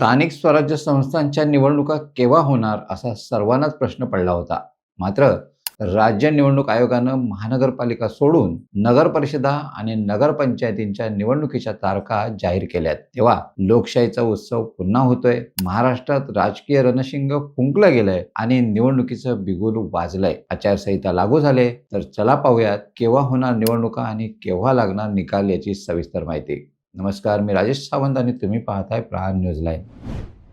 स्थानिक स्वराज्य संस्थांच्या निवडणुका केव्हा होणार असा सर्वांनाच प्रश्न पडला होता. मात्र राज्य निवडणूक आयोगानं महानगरपालिका सोडून नगर परिषदा आणि नगरपंचायतींच्या निवडणुकीच्या तारखा जाहीर केल्यात. तेव्हा लोकशाहीचा उत्सव पुन्हा होतोय. महाराष्ट्रात राजकीय रणशिंग फुंकलं गेलंय आणि निवडणुकीचं बिगुल वाजलंय. आचारसंहिता लागू झाले तर चला पाहूयात केव्हा होणार निवडणुका आणि केव्हा लागणार निकाल याची सविस्तर माहिती. नमस्कार मी राजेश सावंत आणि तुम्ही पाहताय प्रहार न्यूज लाईन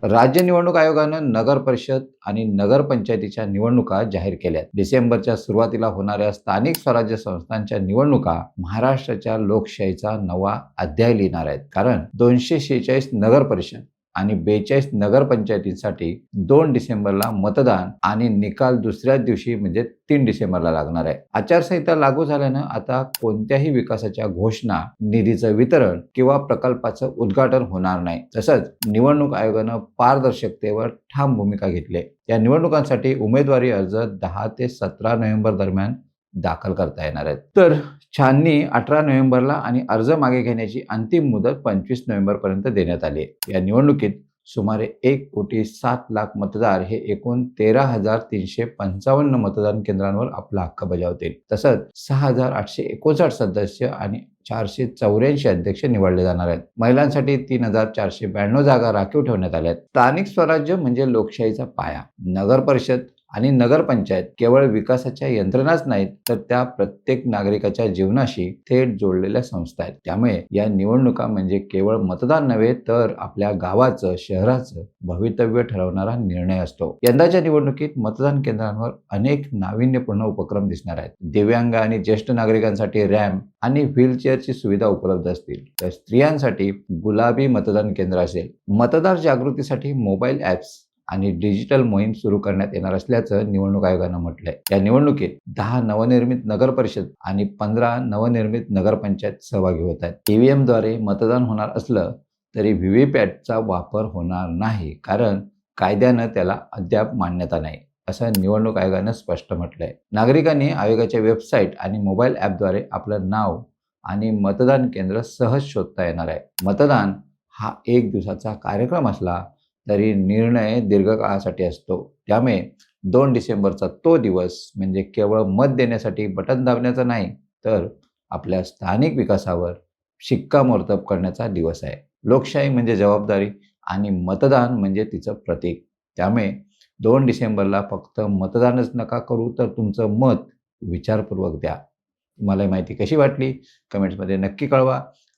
राज्य निवडणूक आयोगानं नगर परिषद आणि नगरपंचायतीच्या निवडणुका जाहीर केल्या डिसेंबरच्या सुरुवातीला होणाऱ्या स्थानिक स्वराज्य संस्थांच्या निवडणुका महाराष्ट्राच्या लोकशाहीचा नवा अध्याय लिहिणार आहेत. कारण दोनशे शेहेचाळीस नगर परिषद आणि बेचाळीस नगरपंचायतींसाठी दोन डिसेंबरला मतदान आणि निकाल दुसऱ्याच दिवशी म्हणजे तीन डिसेंबरला लागणार आहे आचारसंहिता लागू झाल्यानं आता कोणत्याही विकासाच्या घोषणा निधीचं वितरण किंवा प्रकल्पाचं उद्घाटन होणार नाही तसंच निवडणूक आयोगानं पारदर्शकतेवर ठाम भूमिका घेतली आहे. या निवडणुकांसाठी उमेदवारी अर्ज दहा ते सतरा नोव्हेंबर दरम्यान दाखल करता येणार आहेत. तर छाननी अठरा नोव्हेंबरला आणि अर्ज मागे घेण्याची अंतिम मुदत पंचवीस नोव्हेंबर पर्यंत देण्यात आली आहे. या निवडणुकीत सुमारे एक कोटी सात लाख मतदार हे एकूण तेरा हजार तीनशे पंचावन्न मतदान केंद्रांवर आपला हक्क बजावतील. तसंच सहा हजार आठशे एकोणसाठ सदस्य आणि चारशे चौऱ्याऐंशी अध्यक्ष निवडले जाणार आहेत. महिलांसाठी तीन हजार चारशे ब्याण्णव जागा राखीव ठेवण्यात आल्या आहेत. स्थानिक स्वराज्य म्हणजे लोकशाहीचा पाया. नगर परिषद आणि नगरपंचायत केवळ विकासाच्या यंत्रणाच नाहीत तर त्या प्रत्येक नागरिकाच्या जीवनाशी थेट जोडलेल्या संस्था आहेत. त्यामुळे या निवडणुका म्हणजे केवळ मतदान नव्हे तर आपल्या गावाचं शहराचं भवितव्य ठरवणारा निर्णय असतो. यंदाच्या निवडणुकीत मतदान केंद्रांवर अनेक नाविन्यपूर्ण उपक्रम दिसणार आहेत. दिव्यांग आणि ज्येष्ठ नागरिकांसाठी रॅम्प आणि व्हीलचेअरची सुविधा उपलब्ध असतील. तर स्त्रियांसाठी गुलाबी मतदान केंद्र असेल. मतदार जागृतीसाठी मोबाईल ॲप्स आणि डिजिटल मोहीम सुरू करण्यात येणार असल्याचं निवडणूक आयोगानं म्हटलंय. या निवडणुकीत दहा नवनिर्मित नगर परिषद आणि पंधरा नवनिर्मित नगरपंचायत सहभागी होत आहेत. ईव्हीएमद्वारे मतदान होणार असलं तरी व्हीव्हीपॅटचा वापर होणार नाही कारण कायद्यानं त्याला अद्याप मान्यता नाही असं निवडणूक आयोगानं स्पष्ट म्हटलंय. नागरिकांनी आयोगाच्या वेबसाईट आणि मोबाईल ॲपद्वारे आपलं नाव आणि मतदान केंद्र सहज शोधता येणार आहे. मतदान हा एक दिवसाचा कार्यक्रम असला तरी निर्णय दीर्घकाळासाठी असतो. त्यामुळे दोन डिसेंबरचा तो दिवस म्हणजे केवळ मत देण्यासाठी बटन दाबण्याचा नाही तर आपल्या स्थानिक विकासावर शिक्कामोर्तब करण्याचा दिवस आहे. लोकशाही म्हणजे जबाबदारी आणि मतदान म्हणजे तिचं प्रतीक. त्यामुळे दोन डिसेंबरला फक्त मतदानच नका करू तर तुमचं मत विचारपूर्वक द्या. तुम्हाला माहिती कशी वाटली? कमेंट्समध्ये नक्की कळवा.